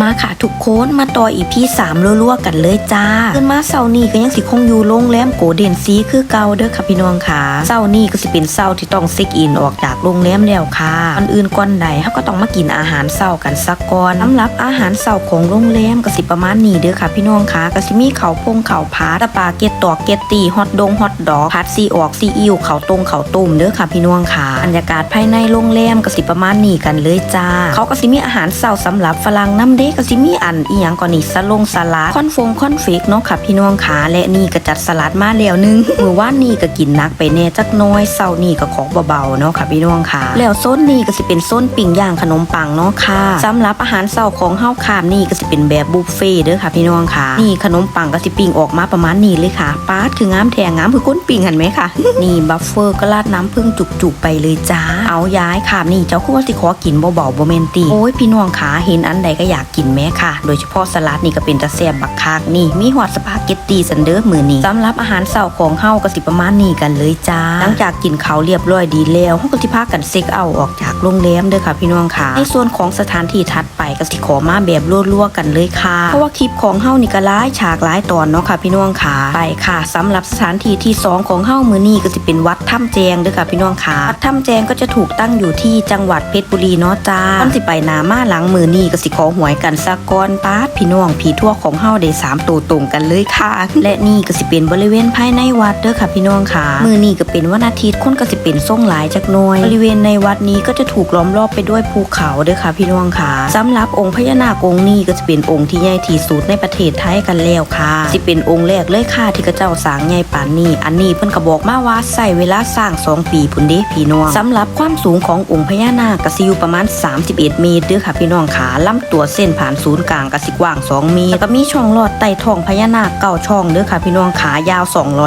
มาค่ะทุกคนมาต่ออีพีสามรัวๆกันเลยจ้าขึ้นมาเสาร์นี้ก็ยังสิคงอยู่โรงแรมโกเดนซีคือเก่าเด้อค่ะพี่น้องค่ะเสาร์นี้ก็สิเป็นเสาร์ที่ต้องเช็คอินออกจากโรงแรมแล้วค่ะก่อนอื่นก่อนใดเฮาก็ต้องมากินอาหารเสาร์กันสักก่อนสำหรับอาหารเสาร์ของโรงแรมก็สิประมาณนี้เด้อค่ะพี่น้องค่ะก็สิมีเขาพงเขาวผาสปาเกตตอกเกตตีฮอทดงฮอทดอกผัดซีออกซีอิ๊วข้าวต้มข้าวต้มเด้อค่ะพี่น้องค่ะบรรยากาศภายในโรงแรมก็สิประมาณนี้กันเลยจ้าเขาก็สิมีอาหารเสาร์สำหรับฝรั่งน้ำเด็กก็สิมีอันอีหยังก่อนนี่สลงสลัดคอนฟงคอนเฟกเนาะค่ะพี่น้องขาและนี่ก็จัดสลัดมาแล้วหนึงเมื่อว่านนี่ก็กินนักไปแน่จักน้อยเสาร์นี่ก็ของเบาๆเนาะค่ะพี่น้องขาแล้วโซนนี่ก็สิเป็นโซนปิ้งย่างขนมปังเนาะค่ะสำหรับอาหารเสาร์ของเฮาคามนี่ก็สิเป็นแบบบุฟเฟ่เด้อค่ะพี่น้องค่ะนี่ขนมปังก็สิปิ้งออกมาประมาณนี้เลยค่ะปาดคืองามแทงงามคือก้นปิ้งเห็นไหมค่ะนี่บัฟเฟอร์ก็ราดน้ำผึ้งจุกๆไปเลยจ้าเอาย้ายค่ะนี่เจ้าคือว่าสิขอกินเบาๆโบเมนตีโอ้ยพี่น้องขาเห็นอันใดก็อยากกินแม่ค่ะ โดยเฉพาะสลัดนี่ก็เป็นตะแซ่บบักคักนี่ มีหอดสปาเกตตีสันเดอร์มือนี่สำหรับอาหารเสาร์ของเฮาก็สิประมาณนี้กันเลยจ้า หลังจากกินเขาเรียบร้อยดีแล้วเฮาก็สิพากันเซ็กเอาออกจากโรงแรมเด้อค่ะพี่น้องค่ะ ในส่วนของสถานที่ถัดไปก็สิขอมาแบบรัวๆกันเลยค่ะ เพราะว่าคลิปของเฮานี่ก็หลายฉากหลายตอนเนาะค่ะพี่น้องค่ะ ไปค่ะสำหรับสถานที่ที่สองของเฮามือนี้ก็สิเป็นวัดถ้ำแจงเด้อค่ะพี่น้องค่ะ วัดถ้ำแจงก็จะถูกตั้งอยู่ที่จังหวัดเพชรบุรีเนาะจ้าก่อนสิไปนามาหลังมือนี้ก็สิขอหวยกันสักอนป้าดพี่น้องผีทั่วของเฮาได้สามตัวตรงกันเลยค่ะ และนี่ก็สิเป็นบริเวณภายในวัดเด้อค่ะพี่น้องค่ะ มือนี้ก็เป็นวันอาทิตย์คนก็สิเป็นส่งหลายจักหน่อย บริเวณในวัดนี้ก็จะถูกล้อมรอบไปด้วยภูเขาเด้อค่ะพี่น้องค่ะสำหรับองค์พญานาคองค์นี้ก็จะเป็นองค์ที่ใหญ่ที่สุดในประเทศไทยกันแล้วค่ะสิเป็นองค์แรกเลยค่ะที่กระเจ้าสางใหญ่ปานนี้ อันนี้เพิ่นก็บอกมาว่าใส่เวลาสร้าง2ปีพุ่นเด้พี่น้องสำหรับความสูงขององค์พญานาคก็สิอยู่ประมาณ 31 เมตรเด้อค่ะพี่น้องค่ะลำตัวเส้นผ่านศูนย์กลางก็สิกว้าง 2 เมตรแล้วก็มีช่องลอดใต้ท้องพญานาคเก้าช่องเด้อค่ะ พี่น้องขายาว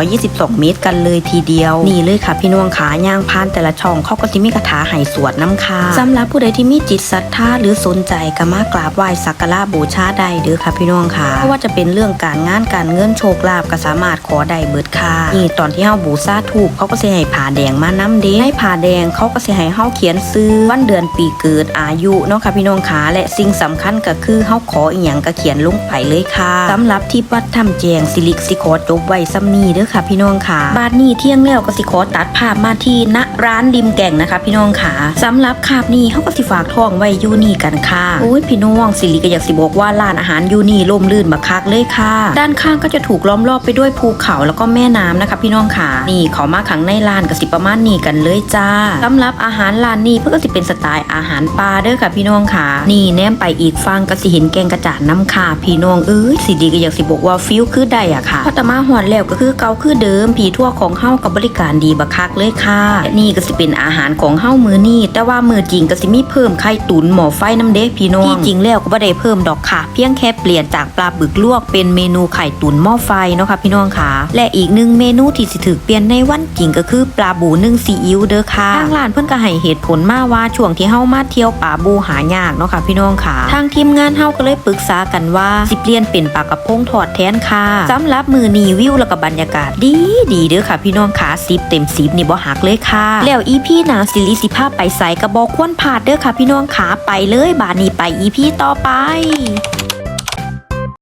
222 เมตรกันเลยทีเดียว นี่เลยค่ะ พี่น้องขาย่างผ่านแต่ละช่องเขาก็สิมีคาถาให้สวดน้ำค่ะสำหรับผู้ใดที่มีจิตศรัทธาหรือสนใจก็มากราบไหว้สักการะบูชาได้เด้อค่ะ พี่น้องค่ะไม่ว่าจะเป็นเรื่องการงานการเงินโชคลาภก็สามารถขอได้เบิดค่ะนี่ตอนที่เฮาบูชาถูกเขาก็สิให้ผ่าแดงมาน้ำเด้ในผ่าแดงเขาก็สิให้เฮาเขียนซื้อวันเดือนปีเกิดอายุเนาะค่ะพี่น้องค่ะและสิ่งสำคัญก็คือเฮาขออีหยังก็เขียนลงไปเลยค่ะสำหรับที่วัดถ้ำแจงสิริสิขอจบไว้ซ้ำนี้เด้อค่ะ พี่น้องค่ะ บาดนี้เที่ยงแล้วก็สิขอตัดภาพมาที่ณร้านริมแก่งนะคะ พี่น้องค่ะสำหรับคาบนี้เขาก็สิฝากท้องไว้อยู่นี่กันค่ะโอ้ยพี่น้องสิริก็อยากสิบอกว่าร้านอาหารอยู่นี่ล่มลื่นบักคักเลยค่ะ ด้านข้างก็จะถูกล้อมรอบไปด้วยภูเขาแล้วก็แม่น้ำนะคะ พี่น้องค่ะนี่เขามาขังในร้านก็สิประมาณนี้กันเลยจ้าสำหรับอาหารร้านนี้เพื่อก็สิเป็นสไตล์อาหารปลาเด้อค่ะ พี่น้องค่ะ นี่แนมไปอีกฟังก็สิเห็นแกงกระจาดน้ำค่ะพี่น้องเอ้ยสิริก็อยากสิบอกว่าฟิลคือได้อะค่ะพอตะมาหอนแล้วก็คือเกาคือเดิมผีทั่วของเฮากับบริการดีบักคักเลยค่ะนี่ก็สิเป็นอาหารของเฮามือนี่แต่ว่ามือจริงก็สิมีเพิ่มไข่ตุ๋นหมอไฟน้ำเด็กพี่น้องที่จริงแล้วก็บ่ได้เพิ่มดอกค่ะ เพียงแค่เปลี่ยนจากปลาบึกลวกเป็นเมนูไข่ตุ๋นหม้อไฟเนาะค่ะพี่น้องค่ะ และอีกหนึ่งเมนูที่สิถือเปลี่ยนในวันจริงก็คือปลาบูนึ่งซีอิ๊วเด้อค่ะทางร้านเพิ่นก็ให้เหตุผลมาว่าช่วงที่เฮามาเที่ยวปลาบูหายากเนาะค่ะพี่น้องค่ะทางทีมงานเฮาก็เลยปรึกษากันว่า สิเปลี่ยนเป็นปากกระพงถอดแทนค่ะสำหรับมือนีวิวแล้วก็บรรยากาศดีดีเด้อค่ะ พี่น้องค่ะสิบเต็มสิบนี่บ่หักเลยค่ะ แล้วอีพีหนาสิริสิภาพไปใส่กระบอกควนผาดเด้อค่ะ พี่น้องขาไปเลยบานี้ไปอีพีต่อไป